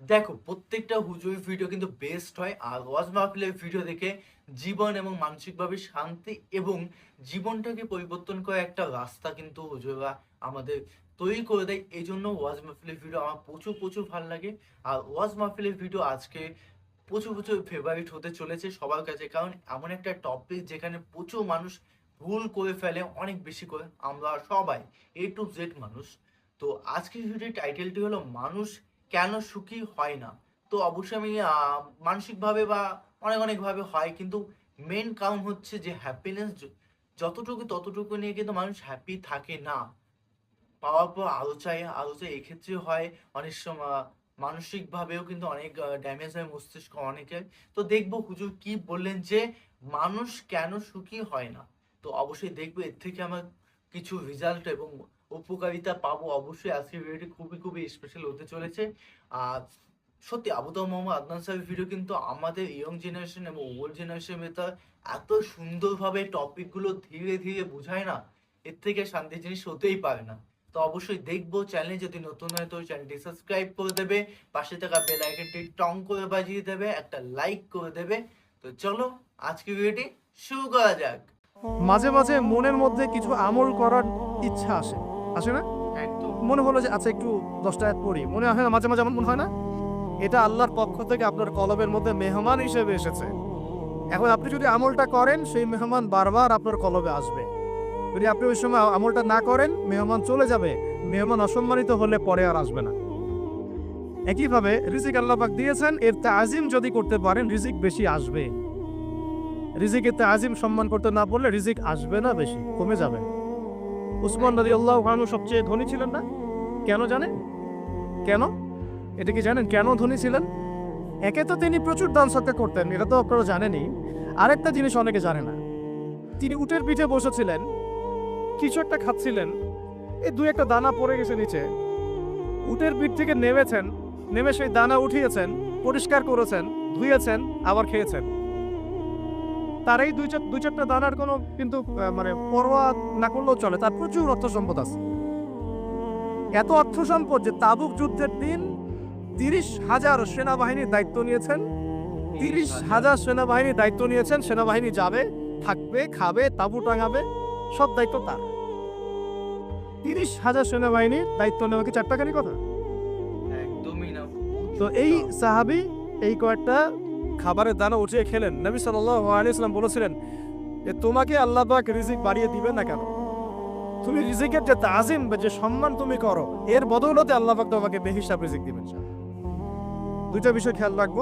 দেখো, প্রত্যেকটা হুজুর ভিডিও কিন্তু বেস্ট হয়। আর ওয়াজ মাহফিলের ভিডিও দেখে জীবন এবং মানসিকভাবে শান্তি এবং জীবনটাকে পরিবর্তন করে একটা রাস্তা কিন্তু হুজুররা আমাদের তৈরি করে দেয়। এই জন্য ওয়াজ মাহফিলের ভিডিও আমার প্রচুর প্রচুর ভালো লাগে। আর ওয়াজ মাহফিলের ভিডিও আজকে প্রচুর প্রচুর ফেভারিট হতে চলেছে সবার কাছে। কারণ এমন একটা টপিক যেখানে প্রচুর মানুষ ভুল করে ফেলে, অনেক বেশি করে। আমরা সবাই এ টু জেড মানুষ। তো আজকের ভিডিওর টাইটেলটি হলো, মানুষ কেন সুখী হয় না? তো অবশ্যই আমি মানসিকভাবে বা অনেক অনেকভাবে হয়। কিন্তু মেন কারণ হচ্ছে যে হ্যাপিনেস যতটুকু ততটুকু নিয়ে কিন্তু মানুষ হ্যাপি থাকে না। পাওয়ার পর আরও চাই আরও চাই এক্ষেত্রে হয়। অনেক সময় মানসিকভাবেও কিন্তু অনেক ড্যামেজ হয় মস্তিষ্ক অনেকের তো দেখব হুজুর কি বললেন যে মানুষ কেন সুখী হয় না? তো অবশ্যই দেখব এর থেকে আমার কিছু রেজাল্ট এবং উপকারিতা পাবো অবশ্যই। আজকের ভিডিওটি খুবই খুবই স্পেশাল হতে চলেছে। আর সত্যি আবুদা মোহাম্মদ আদনান সাহেবের ভিডিও কিন্তু আমাদের ইয়ং জেনারেশন এবং ওল্ড জেনারেশনের ভেতর এত সুন্দরভাবে টপিকগুলো ধীরে ধীরে বোঝায় না, এর থেকে শান্তি জিনিস হতেই পারে না। তো অবশ্যই দেখব চ্যানেলে যদি নতুন হয় তো চ্যানেলটি সাবস্ক্রাইব করে দেবে, পাশে থাকা বেল আইকনটি টং করে বাজিয়ে দেবে, একটা লাইক করে দেবে। তো চলো আজকে ভিডিওটি শুরু করা যাক। মাঝে মাঝে মনের মধ্যে কিছু আমল করার ইচ্ছা আসে। আসে না? মনে হলো যে আচ্ছা একটু দশটা আয়াত পড়ি মনে হয় না মাঝে মাঝে এমন মনে হয় না? এটা আল্লাহর পক্ষ থেকে আপনার কলবের মধ্যে মেহমান হিসেবে এসেছে। এখন আপনি যদি আমলটা করেন সেই মেহমান বারবার আপনার কলবে আসবে। যদি আপনি ওই সময় আমলটা না করেন মেহমান চলে যাবে। মেহমান অসম্মানিত হলে পরে আর আসবে না। একইভাবে রিজিক আল্লাহ পাক দিয়েছেন এর তাজিম যদি করতে পারেন রিজিক বেশি আসবে। রিজিক রিজিকের তাজিম সম্মান করতে না পারলে রিজিক আসবে না বেশি কমে যাবে। উসমান নদী আল্লাহ সবচেয়ে ধনী ছিলেন না? কেন জানেন? কেন? এটা কি জানেন কেন ধনী ছিলেন? একে তো তিনি প্রচুর দান সৎকার করতেন, এটা তো আপনারা জানেনই। আরেকটা জিনিস অনেকে জানে না। তিনি উটের পিঠে বসেছিলেন, কিছু একটা খাচ্ছিলেন, এই দুই একটা দানা পড়ে গেছে নিচে। উটের পিঠ থেকে নেমেছেন, নেমে সেই দানা উঠিয়েছেন, পরিষ্কার করেছেন, ধুয়েছেন, আবার খেয়েছেন। তার এই দুই দুই চারটা দানার কোনো কিন্তু মানে পরোয়া না করলেও চলে। তার প্রচুর অর্থ সম্পদ আছে। এত অর্থ সম্পদ যে তাবুক যুদ্ধের দিন তিরিশ হাজার সেনাবাহিনীর দায়িত্ব নিয়েছেন। তিরিশ হাজার সেনাবাহিনীর দায়িত্ব নিয়েছেন সেনাবাহিনী যাবে থাকবে খাবে তাবু টাঙাবে সব দায়িত্ব তার। তিরিশ হাজার সেনাবাহিনীর দায়িত্ব নেওয়া কি চারটাখানি কথা? একদমই না। তো এই সাহাবি এই কয়েকটা খাবারের দানা উঠিয়ে খেলেন। নবী সাল্লাল্লাহু আলাইহি সাল্লাম বলেছিলেন যে তোমাকে আল্লাহ পাক রিজিক বাড়িয়ে দিবে না কেন? তুমি রিজিকের যে তাজিম বা যে সম্মান তুমি করো, এর বদৌলতে আল্লাহ পাক তোমাকে বেহিসাব রিজিক দিবেন দুইটা বিষয় খেয়াল রাখব।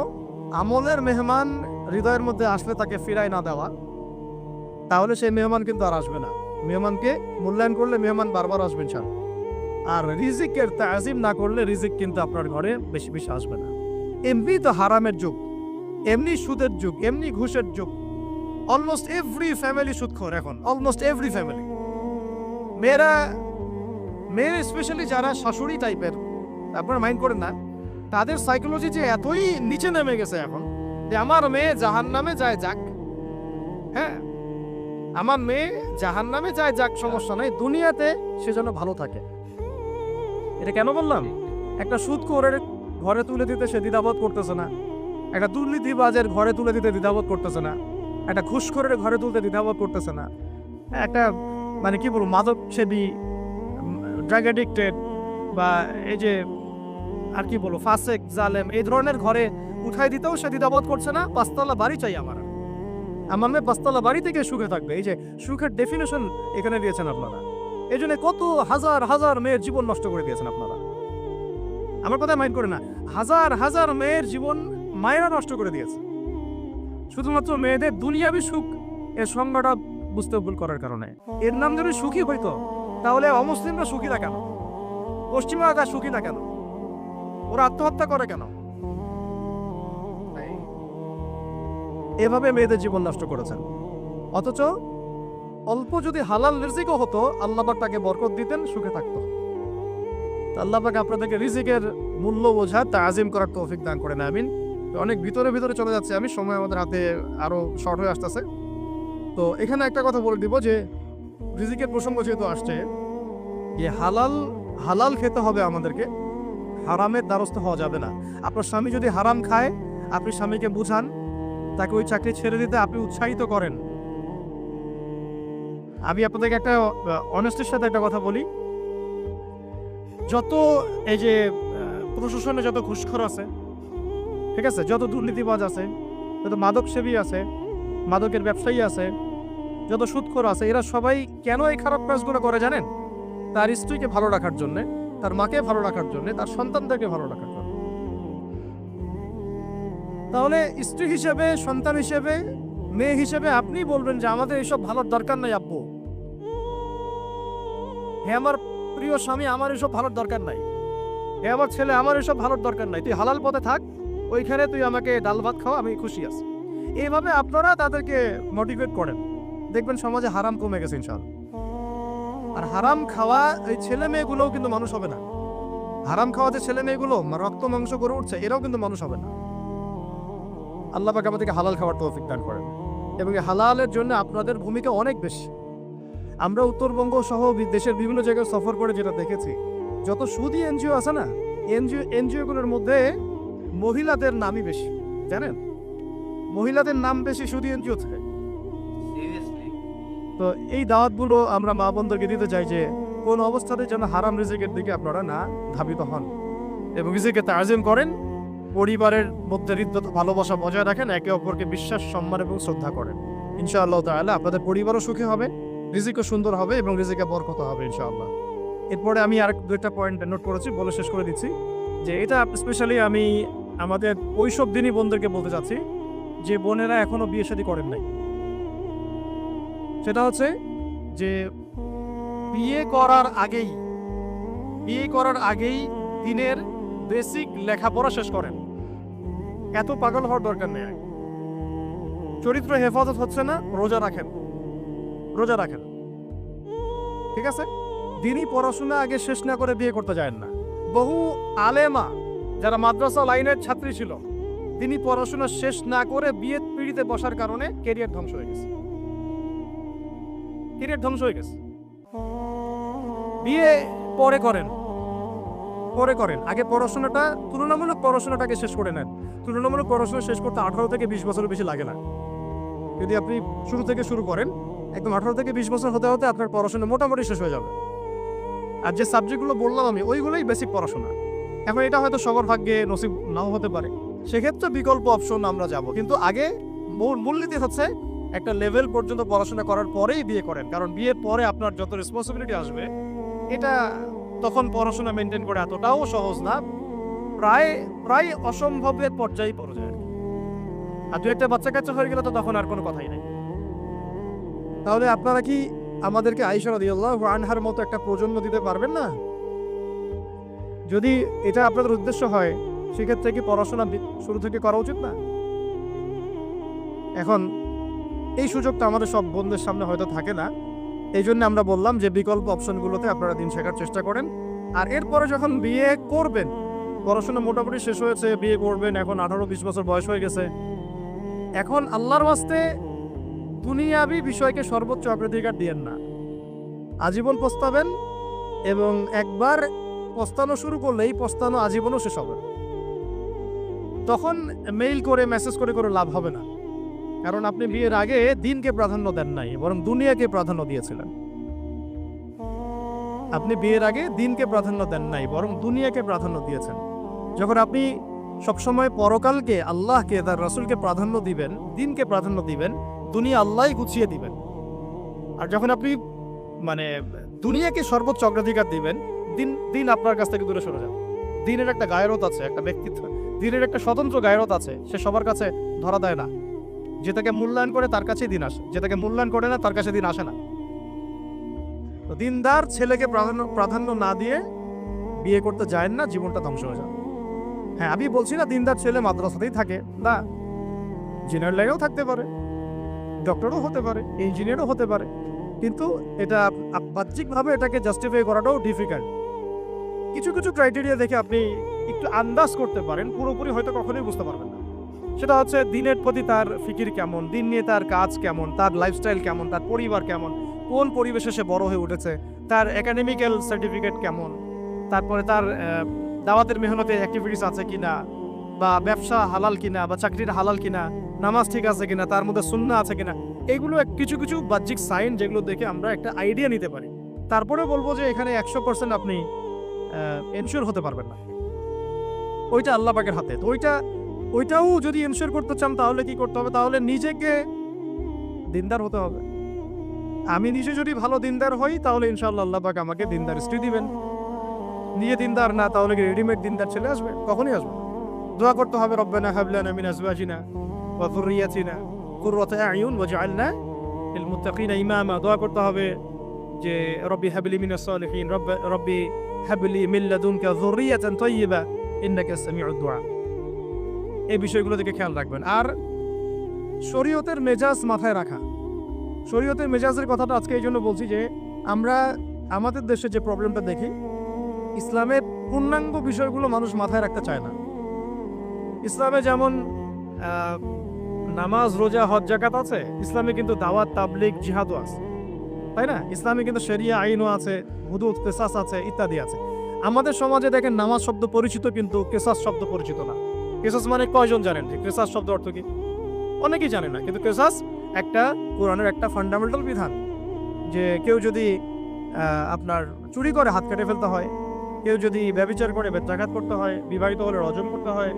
আমলের মেহমান হৃদয়ের মধ্যে আসলে তাকে ফিরায় না দেওয়া। তাহলে সেই মেহমান কিন্তু আর আসবে না। মেহমানকে মূল্যায়ন করলে মেহমান বারবার আসবেন ছাড় আর রিজিকের তাজিম না করলে রিজিক কিন্তু আপনার ঘরে বেশি বেশি আসবে না। এমনি তো হারামের যুগ। এমনি সুদের যুগ, এমনি ঘুষের যুগ। অলমোস্ট এভরি ফ্যামিলি সুদখোর এখন অলমোস্ট এভরি ফ্যামিলি মেয়েরা মেয়ের স্পেশালি যারা শাশুড়ি টাইপের আপনারা মাইন্ড করেন না, তাদের সাইকোলজি যে এতই নিচে নেমে গেছে এখন যে আমার মেয়ে জাহান নামে যায় যাক। হ্যাঁ? আমার মেয়ে জাহান নামে যায় যাক, সমস্যা নাই। দুনিয়াতে সে যেন ভালো থাকে। এটা কেন বললাম? একটা সুদ করে ঘরে তুলে দিতে সে দ্বিধাবোধ করতেছে না। একটা দুর্নীতিবাজের ঘরে তুলে দিতে দ্বিধাবোধ করতেছে না। একটা ঘুষখোরের ঘরে তুলতে দ্বিধাবোধ করতেছে না। একটা মানে কি বলব মাদক সেবী ড্রাগ অ্যাডিক্টেড বা এই যে, আর কি বলব, ফাসেক, জালেম, এই ধরনের ঘরে উঠাই দিতেও সে দ্বিধাবোধ করছে না। পাঁচতলা বাড়ি চাই আমার। আমার মেয়ে পাঁচতলা বাড়ি থেকে সুখে থাকবে। এই যে, সুখের ডেফিনেশন এখানে দিয়েছেন আপনারা। এই জন্য কত হাজার হাজার মেয়ের জীবন নষ্ট করে দিয়েছেন আপনারা। আমার কথা মাইন্ড করে না। হাজার হাজার মেয়ের জীবন মায়েরা নষ্ট করে দিয়েছে। শুধুমাত্র মেয়েদের দুনিয়াবি সুখ এর সংজ্ঞাটা বুঝতে ভুল করার কারণে। এর নাম যদি সুখী হইতো, তাহলে অমুসলিমরা সুখী না কেন? পশ্চিমারা সুখী না কেন? ওরা আত্মহত্যা করে কেন? এভাবে মেয়েদের জীবন নষ্ট করেছেন। অথচ অল্প যদি হালাল রিজিকও হতো আল্লাহবাক তাকে বরকত দিতেন, সুখে থাকতো। আল্লাহবাক আপনাদেরকে রিজিকের মূল্য বোঝা তা আজিম করার তৌফিক দান করেন আমিন। অনেক ভিতরে ভিতরে চলে যাচ্ছে। আমি সময় আমাদের হাতে আরও শর্ট হয়ে আসতেছে। তো এখানে একটা কথা বলে দিব যে, রিজিকের প্রসঙ্গ যেহেতু আসছে যে হালাল হালাল খেতে হবে আমাদেরকে। হারামের দ্বারস্থ হওয়া যাবে না। আপনার স্বামী যদি হারাম খায়, আপনি স্বামীকে বুঝান, তাকে ওই চাকরি ছেড়ে দিতে আপনি উৎসাহিত করেন। আমি আপনাদেরকে একটা অনেস্টের সাথে একটা কথা বলি। যত এই যে প্রশাসনে যত ঘুষখোর আছে ঠিক আছে? যত দুর্নীতিবাজ আছে, যত মাদক সেবী আছে, মাদকের ব্যবসায়ী আছে, যত সুদখোর আছে, এরা সবাই কেন এই খারাপ কাজগুলো করে জানেন? তার স্ত্রীকে ভালো রাখার জন্যে, তার মাকে ভালো রাখার জন্যে, তার সন্তানদেরকে ভালো রাখার জন্য। তাহলে স্ত্রী হিসেবে, সন্তান হিসেবে, মেয়ে হিসেবে আপনি বলবেন যে আমাদের এইসব ভালোর দরকার নাই, আব্বু। হে আমার প্রিয় স্বামী, আমার এসব ভালোর দরকার নাই। হে আমার ছেলে, আমার এসব ভালোর দরকার নাই। তুই হালাল পথে থাক ওইখানে তুই আমাকে ডাল ভাত খাওয়া আমি খুশি আছি। এইভাবে আপনারা তাদেরকে মোটিভেট করেন। দেখবেন সমাজে হারাম কমে গেছে ইনশাআল্লাহ। আর হারাম খাওয়া, এই ছেলে মেয়েগুলোও কিন্তু মানুষ হবে না। হারাম খাওয়া যে ছেলে মেয়েগুলো রক্ত, মাংস করে উঠছে, এরাও কিন্তু মানুষ হবে না। আল্লাহ পাক আমাদেরকে হালাল খাওয়ার তৌফিক দান করেন। এবং হালালের জন্য আপনাদের ভূমিকা অনেক বেশি। আমরা উত্তরবঙ্গ সহ দেশের বিভিন্ন জায়গায় সফর করে যেটা দেখেছি, যত সুদী এনজিও আছে না, এনজিও, এনজিওগুলোর মধ্যে মহিলাদের নামই বেশি জানেন? মহিলাদের নাম বেশি সুদী এনজিও থেকে। তো এই দাওয়াতগুলো আমরা মা বোনদেরকে দিতে চাই যে কোন অবস্থাতে যেন হারাম রিজিকের দিকে আপনারা না ধাবিত হন এবং রিজিকে তাজিম করেন পরিবারের মধ্যে হৃদ্যত ভালোবাসা বজায় রাখেন একে অপরকে বিশ্বাস সম্মান এবং শ্রদ্ধা করেন। ইনশাআল্লাহ তাআলা আপনাদের পরিবারও সুখী হবে রিজিকও সুন্দর হবে এবং রিজিকে বরকত হবে ইনশাআল্লাহ। এরপরে আমি আর দুইটা পয়েন্ট নোট করেছি বলে শেষ করে দিচ্ছি যে এটা স্পেশালি আমি আমাদের ওইসব দিনই বোনদেরকে বলতে চাচ্ছি, যে বোনেরা এখনও বিয়ে শাদী করেন নাই। সেটা হচ্ছে যে বিয়ে করার আগেই, বিয়ে করার আগেই দিনের বেসিক লেখাপড়া শেষ করেন। এত পাগল হওয়ার দরকার নেই। চরিত্র হেফাজত হচ্ছে না, রোজা রাখেন। রোজা রাখেন। ঠিক আছে? দিনই পড়াশোনা আগে শেষ না করে বিয়ে করতে যায় না। বহু আলেমা যারা মাদ্রাসা লাইনের ছাত্রী ছিল, তিনি পড়াশোনা শেষ না করে বিয়ে পিড়িতে বসার কারণে কেরিয়ার ধ্বংস হয়ে গেছে। কেরিয়ার ধ্বংস হয়ে গেছে। বিয়ে পরে করেন পরে করেন। আগে পড়াশোনাটা, তুলনামূলক পড়াশোনাটাকে শেষ করে নেন। তুলনামূলক পড়াশোনা শেষ করতে আঠারো থেকে বিশ বছরের বেশি লাগে না। যদি আপনি শুরু থেকে শুরু করেন, একদম আঠারো থেকে বিশ বছর হতে হতে আপনার পড়াশোনা মোটামুটি শেষ হয়ে যাবে। আর যে সাবজেক্টগুলো বললাম আমি, ওইগুলোই বেসিক পড়াশোনা। এখন এটা হয়তো সবার ভাগ্যে নসিব নাও হতে পারে। সেক্ষেত্রে বিকল্প অপশন আমরা যাব। কিন্তু আগে মূল মূলনীতি হচ্ছে একটা লেভেল পর্যন্ত পড়াশোনা করার পরেই বিয়ে করেন। কারণ বিয়ের পরে আপনার যত রেসপন্সিবিলিটি আসবে, এটা তখন পড়াশোনা মেনটেন করে এতটাও সহজ না। প্রায় প্রায় অসম্ভবের পর্যায়ে পড়ে যায় আর দু একটা বাচ্চা কাচ্চা হয়ে গেলে তো তখন আর কোনো কথাই নাই। তাহলে আপনারা কি আমাদেরকে আইসা রাদিয়াল্লাহু আনহার মতো একটা প্রজন্ম দিতে পারবেন না? যদি এটা আপনাদের উদ্দেশ্য হয়, সেক্ষেত্রে কি পড়াশোনা শুরু থেকে করা উচিত না? এখন, এই সুযোগটা আমাদের সব বন্ধুদের সামনে হয়তো থাকে না। এই জন্য আমরা বললাম যে বিকল্প অপশনগুলোতে আপনারা দিন শেখার চেষ্টা করেন। আর এরপরে যখন বিয়ে করবেন, পড়াশোনা মোটামুটি শেষ হয়েছে, বিয়ে করবেন, এখন আঠারো বিশ বছর বয়স হয়ে গেছে। এখন আল্লাহর ওয়াস্তে দুনিয়াবি বিষয়কে সর্বোচ্চ অগ্রাধিকার দিয়েন না। আজীবন পস্তাবেন এবং একবার পস্তানো শুরু করলে এই পস্তানো আজীবনও শেষ হবে তখন মেইল করে মেসেজ করে করে লাভ হবে না। কারণ আপনি বিয়ের আগে দিনকে প্রাধান্য দেন নাই, বরং দুনিয়াকে প্রাধান্য দিয়েছিলেন। আপনি বিয়ের আগে দিনকে প্রাধান্য দেন নাই, বরং দুনিয়াকে প্রাধান্য দিয়েছেন। যখন আপনি সবসময় পরকালকে, আল্লাহকে, তার রসুলকে প্রাধান্য দিবেন, দিনকে প্রাধান্য দিবেন, দুনিয়া আল্লাহই গুছিয়ে দিবেন। আর যখন আপনি মানে দুনিয়াকে সর্বোচ্চ অগ্রাধিকার দিবেন দিন দিন আপনার কাছ থেকে দূরে সরে যান। দিনের একটা গায়রত আছে, একটা ব্যক্তিত্ব, দিনের একটা স্বতন্ত্র গায়রত আছে, সে সবার কাছে ধরা দেয় না। যেটাকে মূল্যায়ন করে তার কাছেই দিন আসে যেটাকে মূল্যায়ন করে না, তার কাছে দিন আসে না। তো দিনদার ছেলেকে প্রাধান্য প্রাধান্য না দিয়ে বিয়ে করতে যায় না, জীবনটা ধ্বংস হয়ে যাবে। হ্যাঁ আমি বলছি না দিনদার ছেলে মাদ্রাসাতেই থাকে। না ইঞ্জিনিয়ার লাইনেও থাকতে পারে, ডক্টরও হতে পারে, ইঞ্জিনিয়ারও হতে পারে। কিন্তু এটা বাহ্যিকভাবে এটাকে জাস্টিফাই করাটাও ডিফিকাল্ট কিছু কিছু ক্রাইটেরিয়া দেখে আপনি একটু আন্দাজ করতে পারেন, পুরোপুরি হয়তো কখনোই বুঝতে পারবেন না। সেটা হচ্ছে দিনের প্রতি তার ফিকির কেমন, দিন নিয়ে তার কাজ কেমন, তার লাইফস্টাইল কেমন, তার পরিবার কেমন, কোন পরিবেশে সে বড় হয়ে উঠেছে, তার একাডেমিক্যাল সার্টিফিকেট কেমন, তারপরে তার দাওয়াতের মেহনতে অ্যাক্টিভিটিস আছে কিনা, বা ব্যবসা হালাল কিনা, বা চাকরির হালাল কিনা, নামাজ ঠিক আছে কিনা, তার মধ্যে সুন্না আছে কিনা, এগুলো কিছু কিছু বাহ্যিক সাইন যেগুলো দেখে আমরা একটা আইডিয়া নিতে পারি। তারপরে বলব যে এখানে একশো পার্সেন্ট আপনি এনশিওর হতে পারবেন না। ওইটা আল্লাহ পাকের হাতে। তো ওইটা, ওইটাও যদি এনশিওর করতে চান, তাহলে কি করতে হবে? তাহলে নিজেকে দিনদার হতে হবে। আমি নিজে যদি ভালো দিনদার হই, তাহলে ইনশাআল্লাহ আল্লাহ পাক আমাকে দিনদার স্ত্রী দিবেন। নিজে দিনদার না, তাহলে কি রেডিমেড দিনদার চলে আসবে? কখনই আসবে। দোয়া করতে হবে, রব্বানা হাবলানা মিন আজওয়াজিনা ওয়া যুররিয়াতিনা কুররাতা আয়ুন ওয়াজআলনা লিল মুত্তাকিনা ইমামা। দোয়া করতে হবে যে, রব্বি হাবলি মিনাস সালিহিন। রব্বি হাবলি মিন লাদুনকা যুররিয়াতান তাইয়্যিবা ইন্নাকা সামিউদ দুআ এই বিষয়গুলো দিকে খেয়াল রাখবেন। আর শরীয়তের মেজাজ মাথায় রাখা। শরীয়তের মেজাজের কথাটা আজকে এই জন্য বলছি যে, আমরা আমাদের দেশে যে প্রবলেমটা দেখি, ইসলামের পূর্ণাঙ্গ বিষয়গুলো মানুষ মাথায় রাখতে চায় না। ইসলামে যেমন নামাজ, রোজা, হজ জাকাত আছে, ইসলামে কিন্তু দাওয়াত, তাবলিগ, জিহাদও আছে। তাই না? ইসলামে কিন্তু সেরিয়া আইনও আছে, হুদুদ, কেসাস আছে, ইত্যাদি আছে। আমাদের সমাজে দেখেন নামাজ শব্দ পরিচিত কিন্তু কেসাস শব্দ পরিচিত না। কেসাস মানে কয়জন জানেন? যে কেসাস শব্দ অর্থ কি? অনেকেই জানে না, কিন্তু কেসাস একটা কোরআনের একটা ফান্ডামেন্টাল বিধান। যে কেউ যদি আপনার চুরি করে, হাত কেটে ফেলতে হয়, কেউ যদি ব্যবচার করে বেত্রাঘাত করতে হয়, বিবাহিত হলে রজম করতে হয়,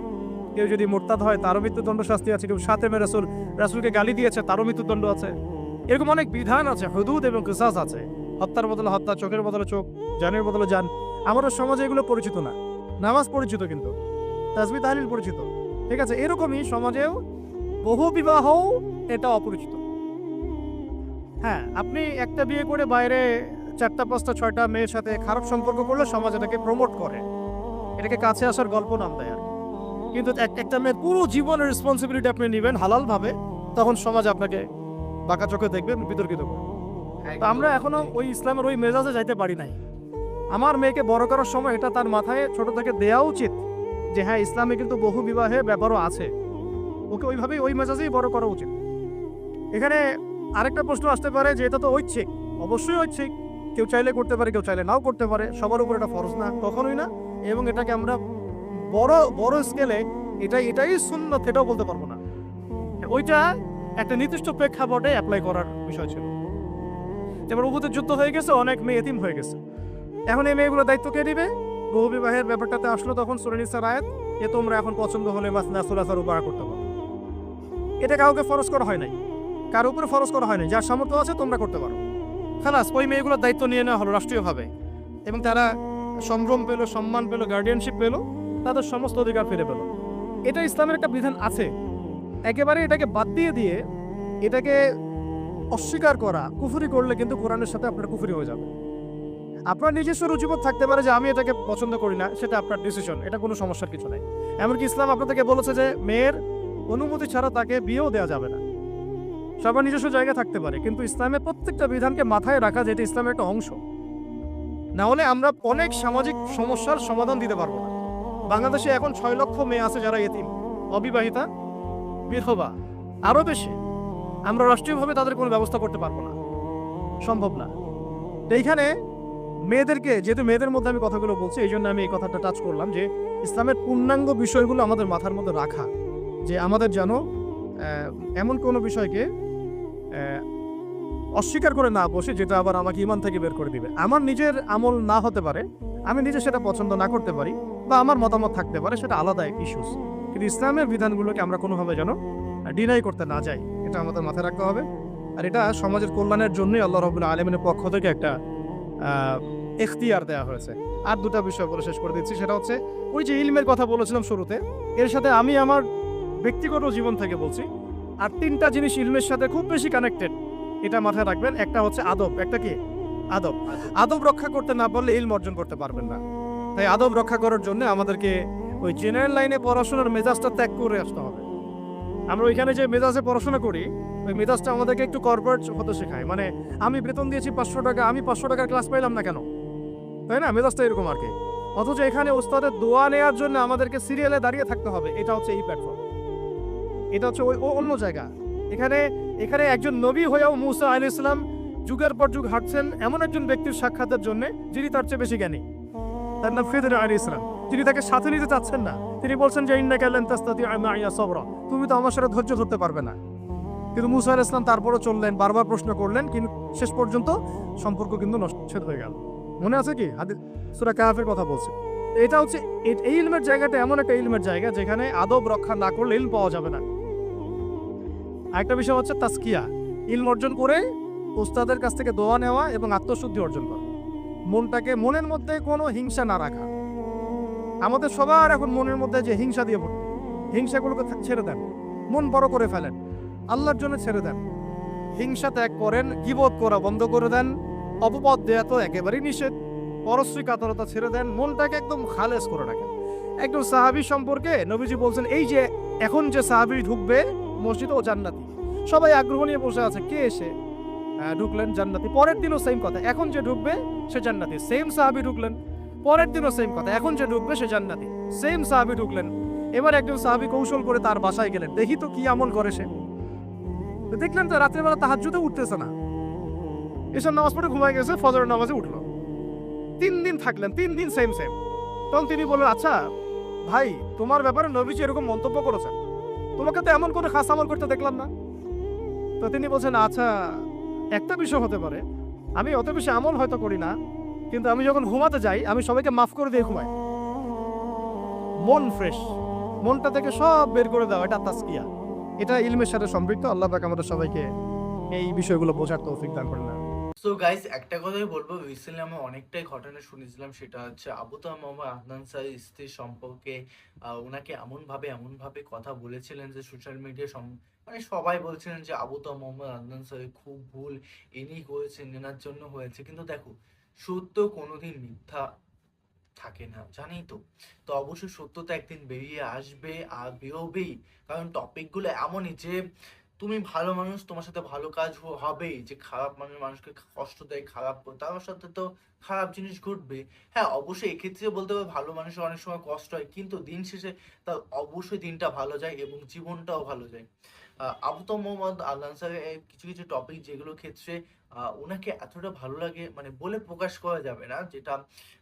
কেউ যদি মোরতাদ হয়, তারও মৃত্যুদণ্ড শাস্তি আছে, কেউ সাথে রাসুল রাসুলকে গালি দিয়েছে, তারও মৃত্যুদণ্ড আছে। এরকম অনেক বিধান আছে, হুদুদ এবং কিসাস আছে। হত্যার বদলে হত্যা, চোখের বদলে চোখ, জানের বদলে জান। আমাদের সমাজে এগুলো পরিচিত না। নামাজ পরিচিত কিন্তু। তাজবি, তাহলিল পরিচিত। ঠিক আছে, এরকমই সমাজেও বহু বিবাহ এটা অপরিচিত। হ্যাঁ আপনি একটা বিয়ে করে বাইরে চারটা, পাঁচটা, ছয়টা মেয়ের সাথে খারাপ সম্পর্ক করলে সমাজ এটাকে প্রমোট করে। এটাকে কাছে আসার গল্প নাম দেয় আর কিন্তু এক- একটা মেয়ের পুরো জীবনের রেসপন্সিবিলিটি আপনি নেবেন হালালভাবে, তখন সমাজ আপনাকে বাঁকা চোখে দেখবে বিতর্কিত করবে তো আমরা এখনও ওই ইসলামের ওই মেজাজে যাইতে পারি নাই। আমার মেয়েকে বড় করার সময় এটা তার মাথায় ছোট থেকে দেওয়া উচিত যে হ্যাঁ ইসলামে কিন্তু বহু বিবাহে ব্যাপারও আছে। ওকে ওইভাবেই ওই মেজাজেই বড় করা উচিত। এখানে আরেকটা প্রশ্ন আসতে পারে যে এটা তো ঐচ্ছিক। অবশ্যই ঐচ্ছিক। কেউ চাইলে করতে পারে কেউ চাইলে নাও করতে পারে। সবার উপর এটা ফরজ না কখনোই না। এবং এটাকে আমরা বড় বড় স্কেলে এটাই এটাই শূন্য সেটাও বলতে পারব না। ওইটা একটা নির্দিষ্ট প্রেক্ষাপটে অ্যাপ্লাই করার বিষয় ছিল। যেমন উভতের যুদ্ধ হয়ে গেছে, অনেক মেয়ে এতিম হয়ে গেছে। এখন এই মেয়েগুলো দায়িত্ব কে নিবে? বহু বিবাহের ব্যাপারটাতে আসলো তখন সুরেনিসার আয়াত, যে তোমরা এখন পছন্দ হলে মাস নাসুলাসার উপায় করতে পারো। এটা কাউকে ফরজ করা হয় নাই। কার উপরে ফরজ করা হয় নাই। যার সামর্থ্য আছে তোমরা করতে পারো। খালাস, ওই মেয়েগুলোর দায়িত্ব নিয়ে নেওয়া হলো রাষ্ট্রীয়ভাবে। এবং তারা সম্ভ্রম পেল, সম্মান পেল গার্ডিয়ানশিপ পেল, তাদের সমস্ত অধিকার ফিরে পেল। এটা ইসলামের একটা বিধান আছে। একেবারে এটাকে বাদ দিয়ে দিয়ে এটাকে অস্বীকার করা, কুফুরি করলে কিন্তু কোরআনের সাথে আপনার কুফুরি হয়ে যাবে। আপনার নিজস্ব রুচিবোধ থাকতে পারে যে আমি এটাকে পছন্দ করি না, সেটা আপনার ডিসিশন এটা কোনো সমস্যার কিছু নাই। এমনকি ইসলাম আপনাদেরকে বলেছে যে, মেয়ের অনুমতি ছাড়া তাকে বিয়েও দেওয়া যাবে না। সবার নিজস্ব জায়গা থাকতে পারে, কিন্তু ইসলামের প্রত্যেকটা বিধানকে মাথায় রাখা যেটা ইসলামের একটা অংশ। না হলে আমরা অনেক সামাজিক সমস্যার সমাধান দিতে পারব না। বাংলাদেশে এখন ছয় লক্ষ মেয়ে আছে যারা এতিম, অবিবাহিতা বিধবা আরও বেশি, আমরা রাষ্ট্রীয়ভাবে তাদের কোনো ব্যবস্থা করতে পারব না। সম্ভব না। তো এইখানে মেয়েদেরকে, যেহেতু মেয়েদের মধ্যে আমি কথাগুলো বলছি, এই জন্য আমি এই কথাটা টাচ করলাম যে, ইসলামের পূর্ণাঙ্গ বিষয়গুলো আমাদের মাথার মধ্যে রাখা, যে আমাদের যেন এমন কোনো বিষয়কে অস্বীকার করে না বসে, যেটা আবার আমাকে ইমান থেকে বের করে দিবে। আমার নিজের আমল না হতে পারে, আমি নিজে সেটা পছন্দ না করতে পারি, বা আমার মতামত থাকতে পারে, সেটা আলাদা ইস্যুস কিন্তু ইসলামের বিধানগুলোকে আমরা কোনোভাবে যেন ডিনাই করতে না যাই এটা আমাদের মাথায় রাখতে হবে। আর এটা সমাজের কল্যাণের জন্যই আল্লাহ রবুল্লা আলমিনের পক্ষ থেকে একটা এখতিয়ার দেওয়া হয়েছে। আর দুটা বিষয় বলে শেষ করে দিচ্ছি সেটা হচ্ছে ওই যে ইলমের কথা বলেছিলাম শুরুতে এর সাথে আমি আমার ব্যক্তিগত জীবন থেকে বলছি আর তিনটা জিনিস ইলমের সাথে খুব বেশি কানেক্টেড এটা মাথায় রাখবেন। একটা হচ্ছে আদব একটা কি? আদব। আদব রক্ষা করতে না পারলে ইলম অর্জন করতে পারবেন না। তাই আদব রক্ষা করার জন্য আমাদেরকে ওই জেনারেল লাইনে পড়াশোনার মেজাজটা ত্যাগ করে আসতে হবে। আমরা ওইখানে যে মেজাজে পড়াশোনা করি, ওই মেজাজটা আমাদেরকে একটু কর্পোরেট হতে শেখায়। মানে আমি বেতন দিয়েছি পাঁচশো টাকা, আমি পাঁচশো টাকার ক্লাস পাইলাম না কেন? তাই না? মেজাজটা এরকম আর কি। অথচ এখানে ওস্তাদের দোয়া নেওয়ার জন্য আমাদেরকে সিরিয়ালে দাঁড়িয়ে থাকতে হবে। এটা হচ্ছে এই প্ল্যাটফর্ম এটা হচ্ছে ওই, ও অন্য জায়গা। এখানে এখানে একজন নবী হয়েও মুসা আলী ইসলাম যুগের পর যুগ হাঁটছেন এমন একজন ব্যক্তির সাক্ষাতের জন্য, যিনি তার চেয়ে বেশি জ্ঞানী। তার নাম ফিদর আলী ইসলাম তিনি তাকে সাথে নিতে চাচ্ছেন না। তিনি বলছেন যে ইন্না কাল্লান তাস্তাতি মাইয়া সবরা। তুমি তো আমার সাথে ধৈর্য ধরতে পারবে না। কিন্তু মুসা ইসলাম তারপরও চললেন, বারবার প্রশ্ন করলেন, কিন্তু শেষ পর্যন্ত সম্পর্ক কিন্তু নষ্ট হয়ে গেল। মনে আছে কি? হাদিস, সূরা কাহাফের কথা বলছে। এটা হচ্ছে এই ইলমের জায়গাটা এমন একটা ইলমের জায়গা যেখানে আদব রক্ষা না করলে ইলম পাওয়া যাবে না। আরেকটা বিষয় হচ্ছে তাস্কিয়া। ইলম অর্জন করে ওস্তাদের কাছ থেকে দোয়া নেওয়া এবং আত্মশুদ্ধি অর্জন করা। মনটাকে, মনের মধ্যে কোনো হিংসা না রাখা। আমাদের সবার এখন মনের মধ্যে যে হিংসা দিয়ে ভর্তি। হিংসাগুলোকে ছেড়ে দেন। মন বড় করে ফেলেন। আল্লাহর জন্য ছেড়ে দেন। হিংসা ত্যাগ করেন, গিবত করা বন্ধ করে দেন। অপপদ দেয়া তো একেবারেই নিষেধ। পরশ্রী কাতরতা ছেড়ে দেন। মনটাকে একদম খালেজ করে রাখেন। একদম সাহাবি সম্পর্কে নবীজি বলছেন, এই যে এখন যে সাহাবি ঢুকবে, মসজিদে ও জান্নাতি। সবাই আগ্রহ নিয়ে বসে আছে, কে এসে ঢুকলেন জান্নাতি। পরের দিনও সেম কথা। এখন যে ঢুকবে, সে জান্নাতি। সেম সাহাবি ঢুকলেন। পরের দিনও সেম কথা। এখন যে ঢুকবে সে জান্নাতি। সেম সাহাবি ঢুকলেন। এবার একজন সাহাবি কৌশল করে তার বাসায় গেলেন। দেখি তো কি আমল করে সে। দেখলেন তো রাত্রেবেলা তাহাজ্জুদে উঠতেছে না। এসব নামাজ পড়ে ঘুমায় গেছে, ফজরের নামাজে উঠল। তিন দিন থাকলেন, তিন দিন সেম সেম তখন তিনি বললেন আচ্ছা ভাই, তোমার ব্যাপারে নবীজি এরকম মন্তব্য করেছেন। তোমাকে তো এমন করে খাস আমল করতে দেখলাম না। তো তিনি বলছেন আচ্ছা একটা বিষয় হতে পারে। আমি অত বেশি আমল হয়তো করি না। কিন্তু আমি যখন ঘুমাতে যাই, আমি সবাইকে মাফ করে দিয়ে ঘুমাই। মন ফ্রেশ মনটা থেকে সব বের করে দাও এটা তাস্কিয়া এটা ইলমের সাথে সম্পৃক্ত, আল্লাহ পাক আমাদের সবাইকে এই বিষয়গুলো বোঝার তৌফিক দান করেন সো গাইস একটা কথাই বলব রিসেন্টলি আমরা অনেকটাই ঘটনা শুনেছিলাম, সেটা হচ্ছে আবু তাহ মোহাম্মদ আদনান স্যার স্ত্রীর সম্পর্কে ওনাকে এমন ভাবে এমন ভাবে কথা বলেছিলেন যে সোশ্যাল মিডিয়া মানে সবাই বলছিলেন যে আবু তাহ মোহাম্মদ আদনান স্যার খুব ভুল, ইনি করেছেন এনার জন্য হয়েছে। কিন্তু দেখো সত্য কোনোদিন মিথ্যা থাকে না জানি তো। তো অবশ্যই সত্যতা একদিন বেরিয়ে আসবে আর বেরোবেই। কারণ টপিকগুলো এমনই যে তুমি ভালো মানুষ তোমার সাথে ভালো কাজ হ- হবেই। যে খারাপ মানুষ মানুষকে কষ্ট দেয় খারাপ তার সাথে তো খারাপ জিনিস ঘটবে। হ্যাঁ অবশ্যই এক্ষেত্রে বলতে হবে ভালো মানুষের অনেক সময় কষ্ট হয় কিন্তু দিন শেষে তার অবশ্যই দিনটা ভালো যায় এবং জীবনটাও ভালো যায়। আহ, আবু তো মোহাম্মদ আল্লাহ স্যারের কিছু কিছু টপিক যেগুলো ক্ষেত্রে ওনাকে এতটা ভালো লাগে মানে বলে প্রকাশ করা যাবে না। যেটা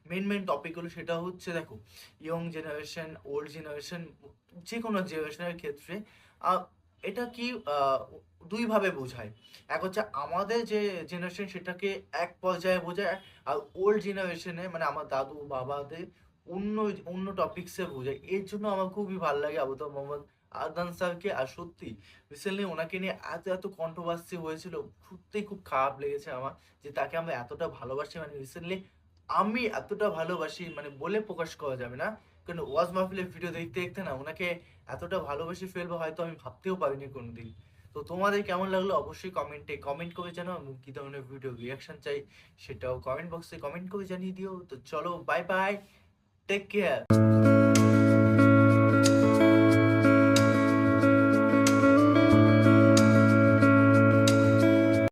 মেন মেন টপিকগুলো সেটা হচ্ছে দেখো ইয়ং জেনারেশন ওল্ড জেনারেশন যে কোনো জেনারেশনের ক্ষেত্রে এটা কি দুইভাবে বোঝায়। এক হচ্ছে আমাদের যে জেনারেশন সেটাকে এক পর্যায়ে বোঝায়, আর ওল্ড জেনারেশনে মানে আমার দাদু, বাবাদের অন্য অন্য টপিক্সে বোঝায়। এর জন্য আমার খুবই ভালো লাগে আবু তাহ মোহাম্মদ আদনান স্যারকে। আর সত্যি রিসেন্টলি ওনাকে নিয়ে এত এত কন্ট্রোভার্সি হয়েছিল সত্যিই খুব খারাপ লেগেছে আমার যে তাকে আমরা এতটা ভালোবাসি। মানে রিসেন্টলি আমি এতটা ভালোবাসি মানে বলে প্রকাশ করা যাবে না। কারণ ওয়াজ মাহফিলের ভিডিও দেখতে দেখতে না ওনাকে এতটা ভালোবেসে ফেলব হয়তো আমি ভাবতেও পারিনি কোনোদিন। তো তোমাদের কেমন লাগল অবশ্যই কমেন্টে কমেন্ট করে জানাও আমি কী ধরনের ভিডিও রিয়াকশন চাই সেটাও কমেন্ট বক্সে কমেন্ট করে জানিয়ে দিও। তো চলো বাই বাই টেক কেয়ার